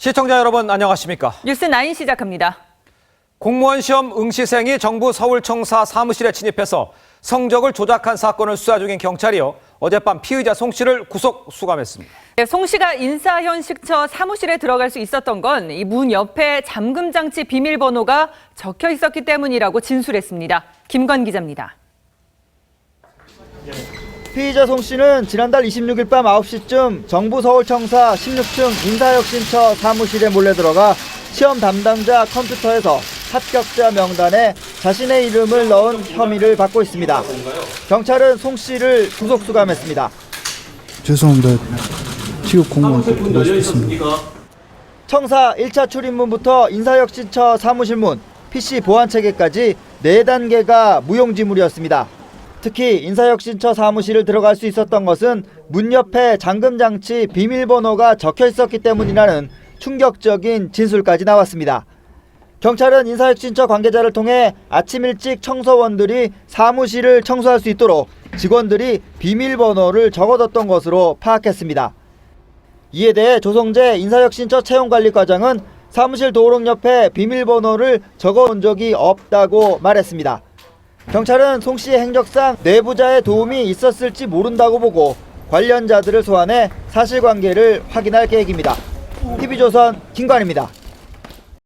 시청자 여러분 안녕하십니까? 뉴스 9 시작합니다. 공무원 시험 응시생이 정부 서울청사 사무실에 침입해서 성적을 조작한 사건을 수사 중인 경찰이요. 어젯밤 피의자 송 씨를 구속 수감했습니다. 네, 송 씨가 인사현식처 사무실에 들어갈 수 있었던 건 이 문 옆에 잠금 장치 비밀번호가 적혀 있었기 때문이라고 진술했습니다. 김관 기자입니다. 피의자 송 씨는 지난달 26일 밤 9시쯤 정부 서울청사 16층 인사혁신처 사무실에 몰래 들어가 시험 담당자 컴퓨터에서 합격자 명단에 자신의 이름을 넣은 혐의를 받고 있습니다. 경찰은 송 씨를 구속 수감했습니다. 죄송합니다. 취업 공무원 싶습니다. 청사 1차 출입문부터 인사혁신처 사무실 문, PC 보안 체계까지 4단계가 무용지물이었습니다. 특히 인사혁신처 사무실을 들어갈 수 있었던 것은 문 옆에 잠금장치 비밀번호가 적혀 있었기 때문이라는 충격적인 진술까지 나왔습니다. 경찰은 인사혁신처 관계자를 통해 아침 일찍 청소원들이 사무실을 청소할 수 있도록 직원들이 비밀번호를 적어뒀던 것으로 파악했습니다. 이에 대해 조성재 인사혁신처 채용관리과장은 사무실 도록 옆에 비밀번호를 적어온 적이 없다고 말했습니다. 경찰은 송 씨의 행적상 내부자의 도움이 있었을지 모른다고 보고 관련자들을 소환해 사실관계를 확인할 계획입니다. TV조선 김관입니다.